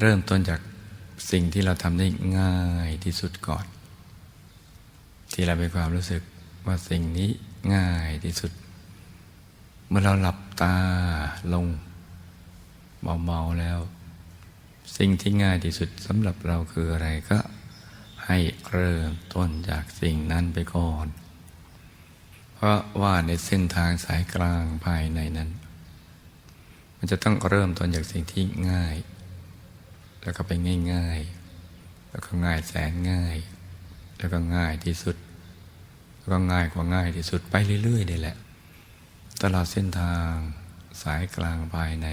เริ่มต้นจากสิ่งที่เราทำได้ง่ายที่สุดก่อน ที่เรามีความรู้สึกว่าสิ่งนี้ง่ายที่สุด เมื่อเราหลับตาลงเบาๆแล้ว สิ่งที่ง่ายที่สุดสำหรับเราคืออะไรก็ให้เริ่มต้นจากสิ่งนั้นไปก่อน เพราะว่าในเส้นทางสายกลางภายในนั้น มันจะต้องเริ่มต้นจากสิ่งที่ง่าย แล้วก็ไปง่าย ๆ แล้วก็ง่ายแสนง่าย แล้วก็ง่ายที่สุด แล้วก็ง่ายกว่าง่ายที่สุดไปเรื่อยๆนี่แหละ ตลอดเส้นทางสายกลางภายใน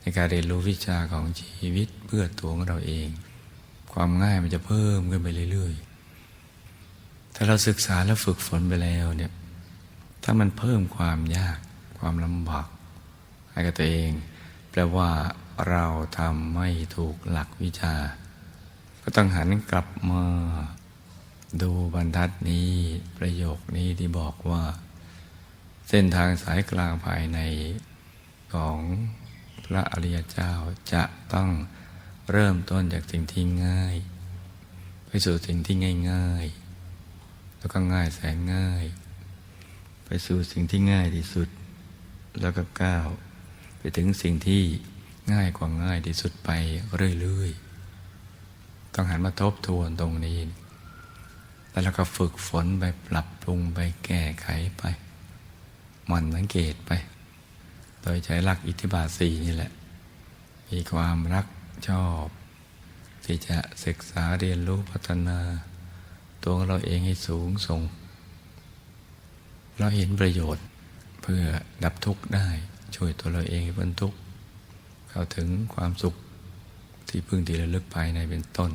ในการเรียนรู้วิชาของชีวิตเพื่อตัวของเราเอง ความง่ายมันจะเพิ่มขึ้นไปเรื่อยๆ ถ้าเราศึกษาและฝึกฝนไปแล้วเนี่ยถ้ามันเพิ่มความยากความลำบากให้กับตัวเอง แปลว่าเราทำไม่ถูกหลักวิชา ก็ต้องหันกลับมาดูบรรทัดนี้ประโยคนี้ที่บอกว่า เส้นทางสายกลางภายในของพระอริยเจ้าจะต้องเริ่มต้นจากสิ่งที่ง่าย ไปสู่สิ่งที่ง่าย ๆ แล้วก็ง่ายแสนง่าย ไปสู่สิ่งที่ง่ายที่สุด แล้วก็ก้าว ไปถึงสิ่งที่ง่ายกว่าง่ายที่สุดไปเรื่อยๆ ต้องหันมาทบทวนตรงนี้ แล้วเราก็ฝึกฝนไปปรับปรุงไปแก้ไขไปมันสังเกตไป โดยใช้หลักอิทธิบาทสี่นี่แหละ มีความรักชอบ ที่จะศึกษาเรียนรู้พัฒนา ตัวเราเองให้สูงส่ง เราเห็นประโยชน์เพื่อดับทุกข์ได้ ช่วยตัวเราเองให้พ้นทุกข์เข้าถึงความสุขที่พึ่งที่ระลึกภายในเป็นต้น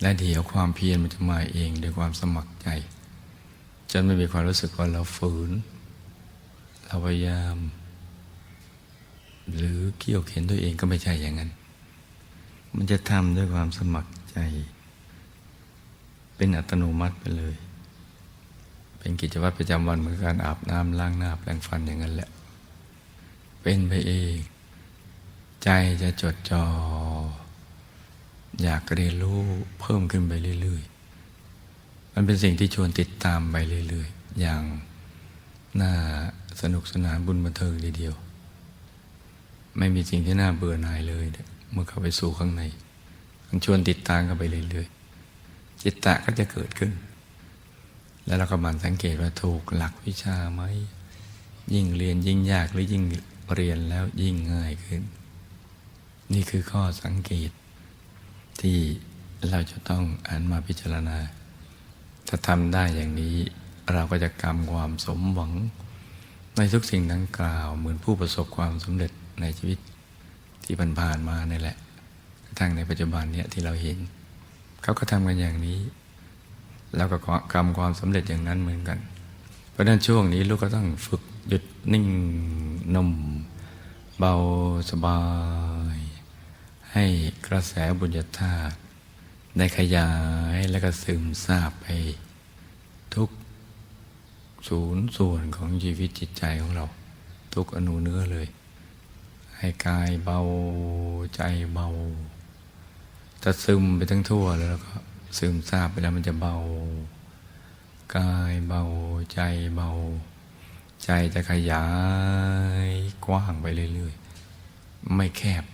และเดี๋ยวความเพียรมันจะมาเองด้วยความสมัครใจจนไม่มีความรู้สึกว่าเราฝืน เราพยายาม หรือเกี่ยวเข็นตัวเองก็ไม่ใช่อย่างนั้น มันจะทำด้วยความสมัครใจ เป็นอัตโนมัติไปเลย เป็นกิจวัตรประจำวันเหมือนการอาบน้ำล้างหน้าแปรงฟันอย่างนั้นแหละ เป็นไปเอง ใจจะจดจอ่ออยากเรียนรู้เพิ่มขึ้นไปเรื่อยๆ มันเป็นสิ่งที่ชวนติดตามไปเรื่อยๆ อย่างน่าสนุกสนานบุญบันเทิงทีเดียว ไม่มีสิ่งที่น่าเบื่อหน่ายเลย เมื่อเข้าไปสู่ข้างใน มันชวนติดตามกันไปเรื่อยๆ จิตตะก็จะเกิดขึ้น แล้วเราก็มันสังเกตว่าถูกหลักวิชาไหมยิ่งเรียนยิ่งยากหรือยิ่ง เรียนแล้วยิ่งง่ายขึ้น นี่คือข้อสังเกต ที่เราจะต้องอ่านมาพิจารณา ถ้าทำได้อย่างนี้ เราก็จะกำความสมหวัง ในทุกสิ่งดังกล่าวเหมือนผู้ประสบความสำเร็จในชีวิตที่ผ่านมานี่แหละกระทั่งในปัจจุบันเนี่ยที่เราเห็น เขาก็ทำกันอย่างนี้ แล้วก็กำความสำเร็จอย่างนั้นเหมือนกัน เพราะนั้นช่วงนี้ลูกก็ต้องฝึกหยุดนิ่งนุ่มเบาสบาย ให้กระแสบุญญาธาตุได้ขยายแล้วก็ซึมซาบไป ทุกศูนย์ส่วนของชีวิตจิตใจของเรา ทุกอนูเนื้อเลย ให้กายเบาใจเบาถ้าซึมไปทั้งทั่วแล้วก็ซึมซาบไปแล้วมันจะเบา กายเบาใจเบา ใจจะขยายกว้างไปเรื่อยๆ ไม่แคบ